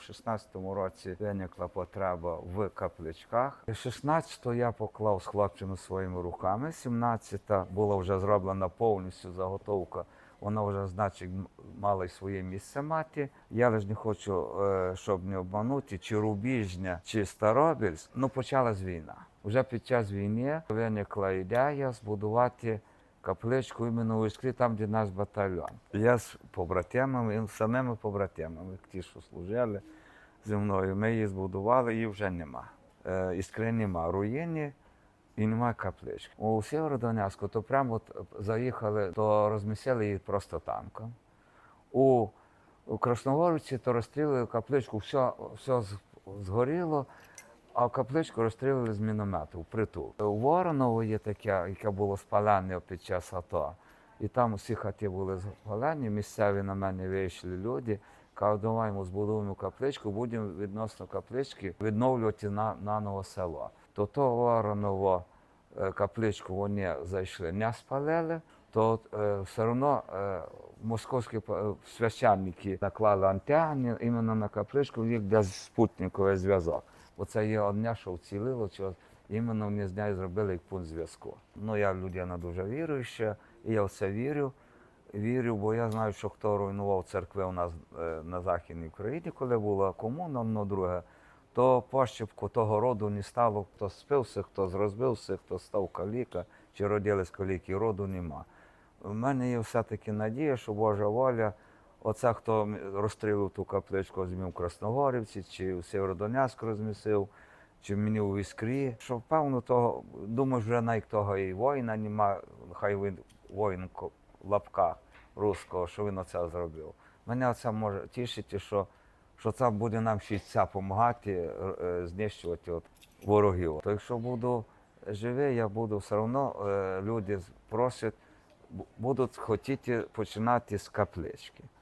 16-му році виникла потреба в капличках. 16-го я поклав з хлопцями своїми руками. 17-та була вже зроблена повністю заготовка. Вона вже, значить, мала й своє місце мати. Я лише не хочу, е, щоб не обманути, чи Рубіжня, чи Старобільськ. Ну, почалась війна. Вже під час війни виникла ідея збудувати капличку іменно у Іскрі, там, де наш батальйон. Я з побратимами, і самими побратимами, ті, що служили зі мною, ми її збудували, її вже нема. Е, Іскри нема, руїни і немає каплички. У Сєвєродонецьку то прямо от заїхали, то розмістили її просто танком. У, у Красногорівці то розстріляли капличку, все, все згоріло, а капличку розстріляли з міномету впритул. У Вороново є таке, яке було спалене під час АТО. І там усі хати були спалені, місцеві на мене вийшли люди. Кажуть, давай ми збудуємо капличку, будемо відносно каплички відновлювати на, наново село. То то Вороново е, капличку вони зайшли, не спалили, то е, все одно е, московські е, священники наклали антени іменно на капличку, їх для спутниковий зв'язок. Оце є одне, що вцілило, що іменно вони з нею зробили як пункт зв'язку. Ну, я людина дуже віруюча, і я в це вірю. Вірю, бо я знаю, що хто руйнував церкви у нас е, на Західній Україні, коли була комуна, одно друге, то пощепку того роду не стало, хто спився, хто розбився, хто став каліка, чи родились каліки, роду нема. У мене є все-таки надія, що Божа воля, оце хто розстрілив ту капличку, змів в Красногорівці, чи в Сєвєродонецьк розмісив, чи мені у Іскрі. Що певно, того, думаю, вже навіть того і воїна нема, хай він воїн в руського, що він оце зробив. Мене це може тішити, що, що це буде нам ще це допомагати е, знищувати от ворогів. То якщо буду живий, я буду все одно е, люди просять, будуть хотіти починати з каплички.